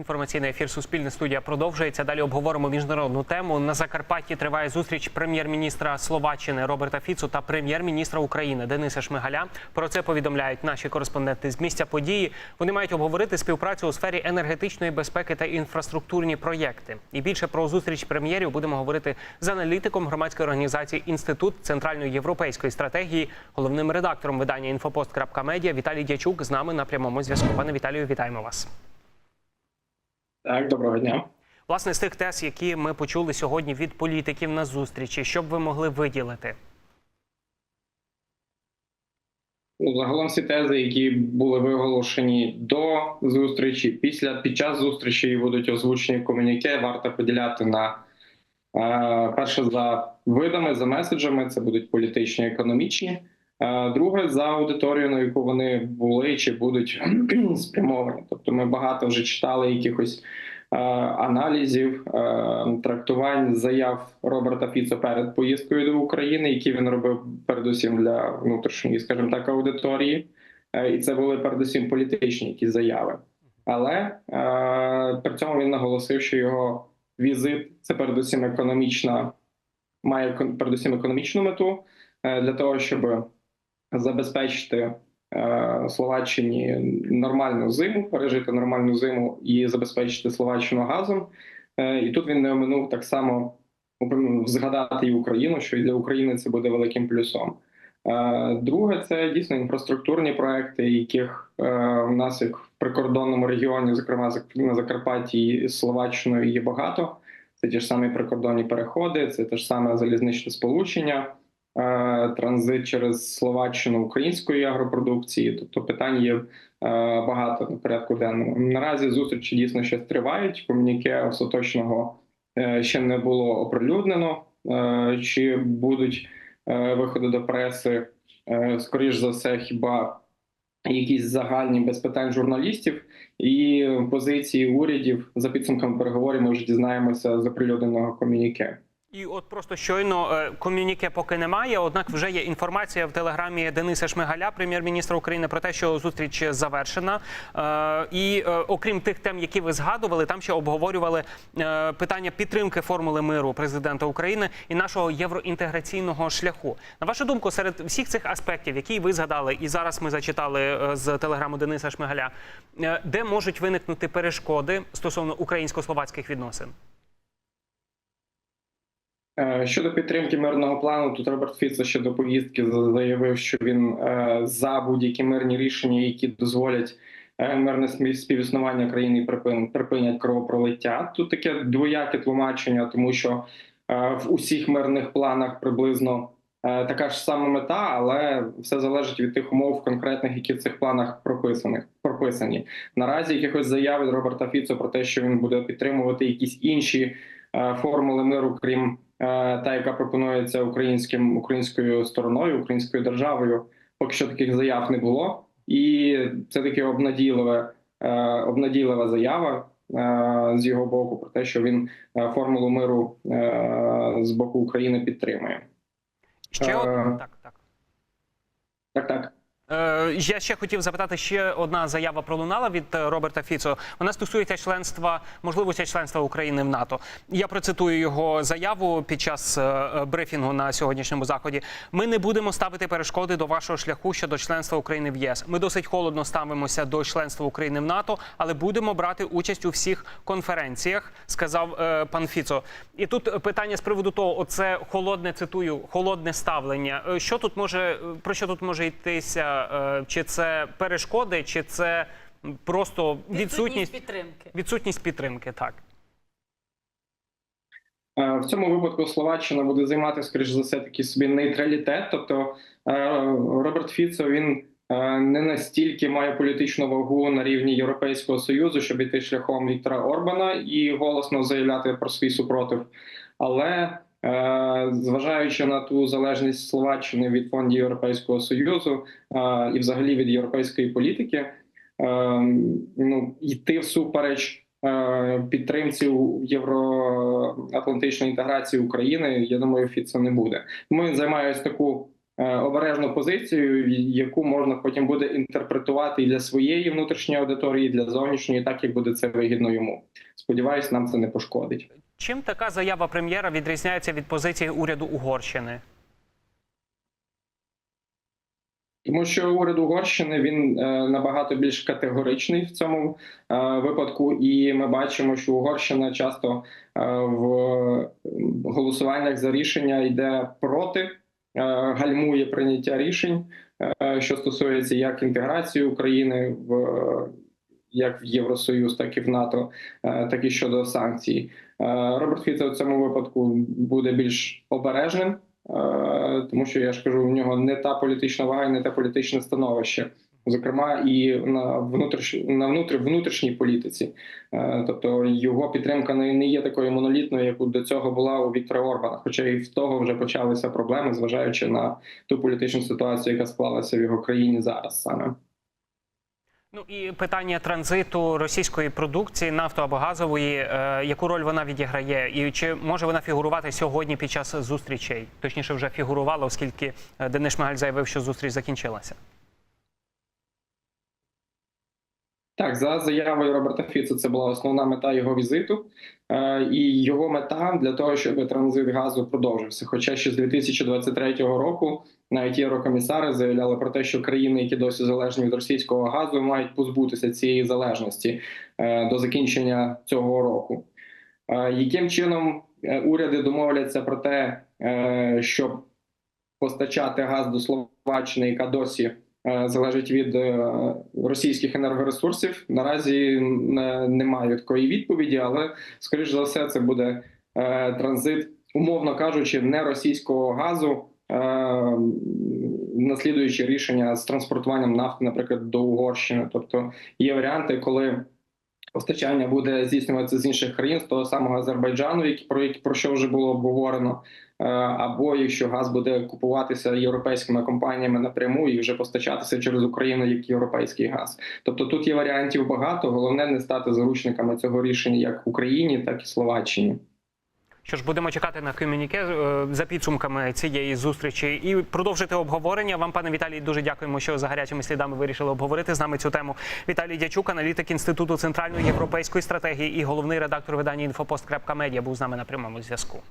Інформаційний ефір Суспільне студія продовжується. Далі обговоримо міжнародну тему. На Закарпатті триває зустріч прем'єр-міністра Словаччини Роберта Фіцу та прем'єр-міністра України Дениса Шмигаля. Про це повідомляють наші кореспонденти з місця події. Вони мають обговорити співпрацю у сфері енергетичної безпеки та інфраструктурні проєкти. І більше про зустріч прем'єрів будемо говорити з аналітиком громадської організації Інститут центральної європейської стратегії, головним редактором видання інфопост.медіа Віталій Дячук з нами на прямому зв'язку. Пане Віталію, вітаємо вас. Так, доброго дня. Власне, з тих тез, які ми почули сьогодні від політиків на зустрічі, що б ви могли виділити? Ну, загалом всі тези, які були виголошені до зустрічі, після під час зустрічі і будуть озвучені в комуніке, варто поділяти на е, перше за видами, за меседжами. Це будуть політичні, економічні. Е, друге за аудиторію, на яку вони були чи будуть спрямовані. Тобто, ми багато вже читали якихось е, аналізів, е, трактувань заяв Роберта Фіцо перед поїздкою до України, які він робив передусім для внутрішньої, скажімо так, аудиторії, Е, і це були передусім політичні якісь заяви. Але е, при цьому він наголосив, що його візит це передусім економічна, має передусім економічну мету е, для того, щоб забезпечити е, Словаччині нормальну зиму, пережити нормальну зиму і забезпечити Словаччину газом. Е, І тут він не оминув так само згадати і Україну, що і для України це буде великим плюсом. Е, Друге, це дійсно інфраструктурні проекти, яких у нас як в прикордонному регіоні, зокрема на Закарпатті з Словаччиною, є багато. Це ті ж самі прикордонні переходи, це те ж саме залізничне сполучення, транзит через Словаччину української агропродукції. Тобто питань є е, багато на порядку денному. Наразі зустрічі дійсно ще тривають. Комуніке остаточного е, ще не було оприлюднено. Е, Чи будуть виходи до преси? Скоріш за все, хіба якісь загальні без питань журналістів і позиції урядів за підсумками переговорів. Ми вже дізнаємося з оприлюдненого комюніке. І от просто щойно е, ком'юніке поки немає. Однак вже є інформація в телеграмі Дениса Шмигаля, прем'єр-міністра України, про те, що зустріч завершена. Е, І е, окрім тих тем, які ви згадували, там ще обговорювали питання підтримки формули миру президента України і нашого євроінтеграційного шляху. На вашу думку, серед всіх цих аспектів, які ви згадали, і зараз ми зачитали з телеграму Дениса Шмигаля, де можуть виникнути перешкоди стосовно українсько-словацьких відносин? Е, Щодо підтримки мирного плану, тут Роберт Фіцо ще до повістки заявив, що він е, за будь-які мирні рішення, які дозволять е, мирне співіснування країни і припинять кровопролиття. Тут таке двояке тлумачення, тому що в усіх мирних планах приблизно така ж сама мета, але все залежить від тих умов конкретних, які в цих планах прописаних прописані. Наразі якихось заяв від Роберта Фіцо про те, що він буде підтримувати якісь інші формули миру, крім та, яка пропонується українським українською стороною, українською державою. Поки що таких заяв не було, і це таке обнадійливе, е, обнадійлива заява е, з його боку про те, що він е, формулу миру е, з боку України підтримує. Ще Е, од... так, так. Так, так. Е, Я ще хотів запитати, ще одна заява пролунала від е, Роберта Фіцо. Вона стосується членства, можливості членства України в НАТО. Я процитую його заяву під час е, брифінгу на сьогоднішньому заході. Ми не будемо ставити перешкоди до вашого шляху щодо членства України в ЄС. Ми досить холодно ставимося до членства України в НАТО, але будемо брати участь у всіх конференціях, сказав пан Фіцо. І тут питання з приводу того, оце холодне цитую, холодне ставлення. Що тут може про що тут може йтися? Е, Чи це перешкоди, чи це просто Відсутність відсутність підтримки. відсутність підтримки? Так. Е, В цьому випадку Словаччина буде займати, скоріш за все, такий собі нейтралітет. Тобто е, Роберт Фіцо він не настільки має політичну вагу на рівні Європейського союзу, щоб йти шляхом Віктора Орбана і голосно заявляти про свій супротив. Але зважаючи на ту залежність Словаччини від фондів Європейського союзу е, і, взагалі, від європейської політики, е, ну йти всупереч е, підтримці євроатлантичної інтеграції України, я думаю, Фіцо не буде. Тому він таку е, обережну позицію, яку можна потім буде інтерпретувати і для своєї внутрішньої аудиторії, і для зовнішньої, так як буде це вигідно йому. Сподіваюсь, нам це не пошкодить. Чим така заява прем'єра відрізняється від позиції уряду Угорщини? Тому що уряд Угорщини він е, набагато більш категоричний в цьому е, випадку, і ми бачимо, що Угорщина часто е, в голосуваннях за рішення йде проти, гальмує прийняття рішень, що стосується як інтеграції України в як в Євросоюз, так і в НАТО, е, так і щодо санкцій. Е, Роберт Фіце в цьому випадку буде більш обережним. Е, тому що я ж кажу, в нього не та політична вага, не те політичне становище, зокрема і на внутріш... на внутрі... внутрішній політиці. Тобто його підтримка не є такою монолітною, як до цього була у Віктора Орбана. Хоча і в того вже почалися проблеми, зважаючи на ту політичну ситуацію, яка склалася в його країні зараз саме. Ну і питання транзиту російської продукції, нафто або газової, е, яку роль вона відіграє, і чи може вона фігурувати сьогодні під час зустрічей? Точніше, вже фігурувала, оскільки е, Денис Шмигаль заявив, що зустріч закінчилася. Так, за заявою Роберта Фіца, це була основна мета його візиту, Е, і його мета для того, щоб транзит газу продовжився. Хоча ще з 2023 року навіть єврокомісари заявляли про те, що країни, які досі залежні від російського газу, мають позбутися цієї залежності е, до закінчення цього року. Е, Яким чином уряди домовляться про те, щоб постачати газ до Словаччини, яка досі залежить від е, російських енергоресурсів. Наразі немає такої відповіді, але скоріш за все, це буде е, транзит, умовно кажучи, не російського газу. е, Наслідуючи рішення з транспортуванням нафти, наприклад, до Угорщини, тобто є варіанти, коли постачання буде здійснюватися з інших країн, з того самого Азербайджану, про про що вже було обговорено, Е, або якщо газ буде купуватися європейськими компаніями напряму і вже постачатися через Україну як європейський газ. Тобто тут є варіантів багато. Головне не стати заручниками цього рішення як Україні, так і Словаччині. Що ж, будемо чекати на комюніке е, за підсумками цієї зустрічі і продовжити обговорення. Вам, пане Віталій, дуже дякуємо, що за гарячими слідами вирішили обговорити з нами цю тему. Віталій Дячук, аналітик інституту центральної європейської стратегії і головний редактор видання інфопост.медіа був з нами на прямому зв'язку.